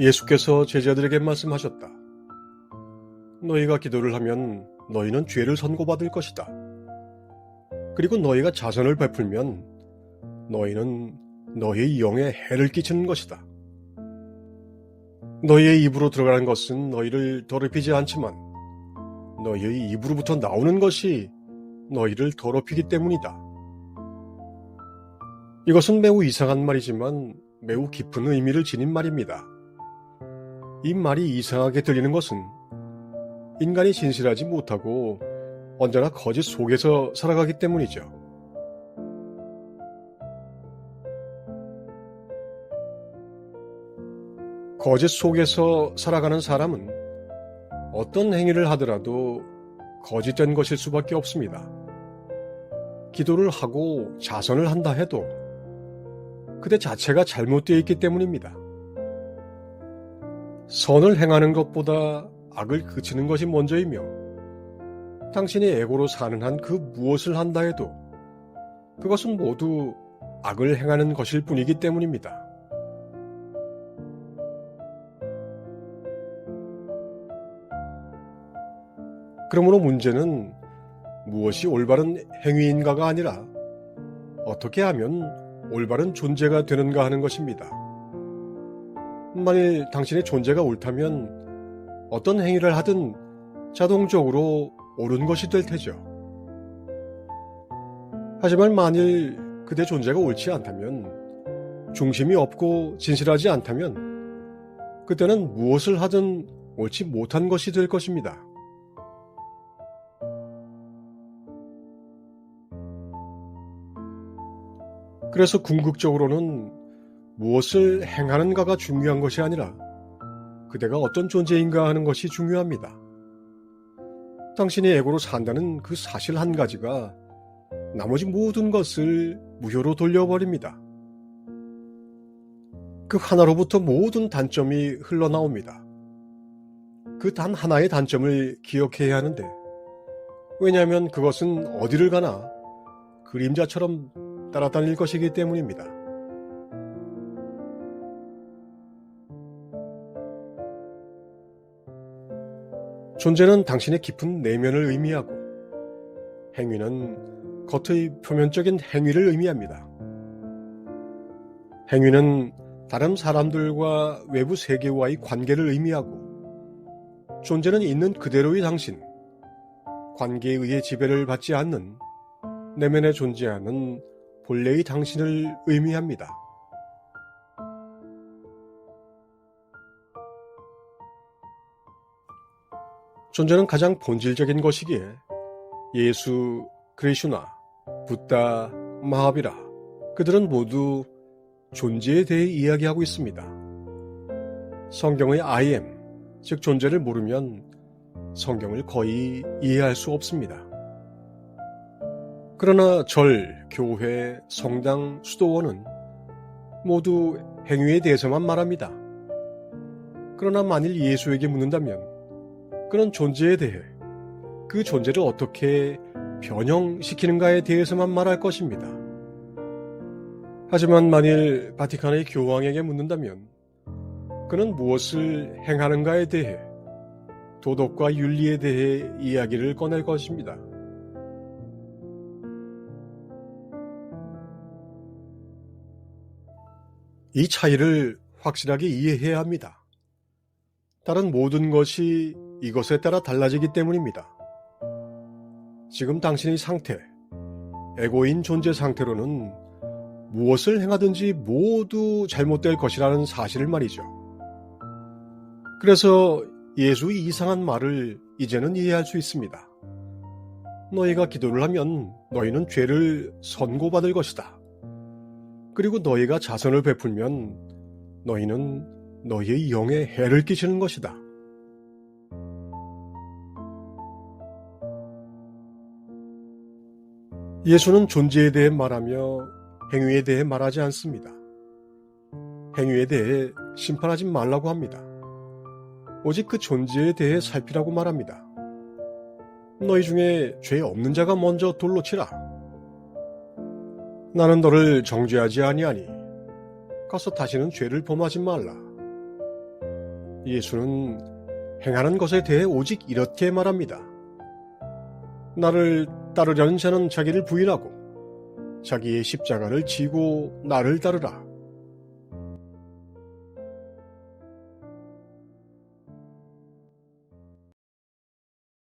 예수께서 제자들에게 말씀하셨다. 너희가 기도를 하면 너희는 죄를 선고받을 것이다. 그리고 너희가 자선을 베풀면 너희는 너희의 영에 해를 끼치는 것이다. 너희의 입으로 들어가는 것은 너희를 더럽히지 않지만 너희의 입으로부터 나오는 것이 너희를 더럽히기 때문이다. 이것은 매우 이상한 말이지만 매우 깊은 의미를 지닌 말입니다. 이 말이 이상하게 들리는 것은 인간이 진실하지 못하고 언제나 거짓 속에서 살아가기 때문이죠. 거짓 속에서 살아가는 사람은 어떤 행위를 하더라도 거짓된 것일 수밖에 없습니다. 기도를 하고 자선을 한다 해도 그대 자체가 잘못되어 있기 때문입니다. 선을 행하는 것보다 악을 그치는 것이 먼저이며 당신이 애고로 사는 한 그 무엇을 한다 해도 그것은 모두 악을 행하는 것일 뿐이기 때문입니다. 그러므로 문제는 무엇이 올바른 행위인가가 아니라 어떻게 하면 올바른 존재가 되는가 하는 것입니다. 만일 당신의 존재가 옳다면 어떤 행위를 하든 자동적으로 옳은 것이 될 테죠. 하지만 만일 그대 존재가 옳지 않다면, 중심이 없고 진실하지 않다면, 그때는 무엇을 하든 옳지 못한 것이 될 것입니다. 그래서 궁극적으로는 무엇을 행하는가가 중요한 것이 아니라 그대가 어떤 존재인가 하는 것이 중요합니다. 당신이 애고로 산다는 그 사실 한 가지가 나머지 모든 것을 무효로 돌려버립니다. 그 하나로부터 모든 단점이 흘러나옵니다. 그 단 하나의 단점을 기억해야 하는데, 왜냐하면 그것은 어디를 가나 그림자처럼 따라다닐 것이기 때문입니다. 존재는 당신의 깊은 내면을 의미하고 행위는 겉의 표면적인 행위를 의미합니다. 행위는 다른 사람들과 외부 세계와의 관계를 의미하고 존재는 있는 그대로의 당신, 관계에 의해 지배를 받지 않는 내면에 존재하는 본래의 당신을 의미합니다. 존재는 가장 본질적인 것이기에 예수, 그리슈나, 붓다, 마하비라 그들은 모두 존재에 대해 이야기하고 있습니다. 성경의 I am, 즉 존재를 모르면 성경을 거의 이해할 수 없습니다. 그러나 절, 교회, 성당, 수도원은 모두 행위에 대해서만 말합니다. 그러나 만일 예수에게 묻는다면 그런 존재에 대해 그 존재를 어떻게 변형시키는가에 대해서만 말할 것입니다. 하지만 만일 바티칸의 교황에게 묻는다면 그는 무엇을 행하는가에 대해 도덕과 윤리에 대해 이야기를 꺼낼 것입니다. 이 차이를 확실하게 이해해야 합니다. 다른 모든 것이 이것에 따라 달라지기 때문입니다. 지금 당신의 상태, 에고인 존재 상태로는 무엇을 행하든지 모두 잘못될 것이라는 사실을 말이죠. 그래서 예수의 이상한 말을 이제는 이해할 수 있습니다. 너희가 기도를 하면 너희는 죄를 선고받을 것이다. 그리고 너희가 자선을 베풀면 너희는 너희의 영에 해를 끼치는 것이다. 예수는 존재에 대해 말하며 행위에 대해 말하지 않습니다. 행위에 대해 심판하지 말라고 합니다. 오직 그 존재에 대해 살피라고 말합니다. 너희 중에 죄 없는 자가 먼저 돌로 치라. 나는 너를 정죄하지 아니하니 가서 다시는 죄를 범하지 말라. 예수는 행하는 것에 대해 오직 이렇게 말합니다. 나를 따르려는 자는 자기를 부인하고 자기의 십자가를 지고 나를 따르라.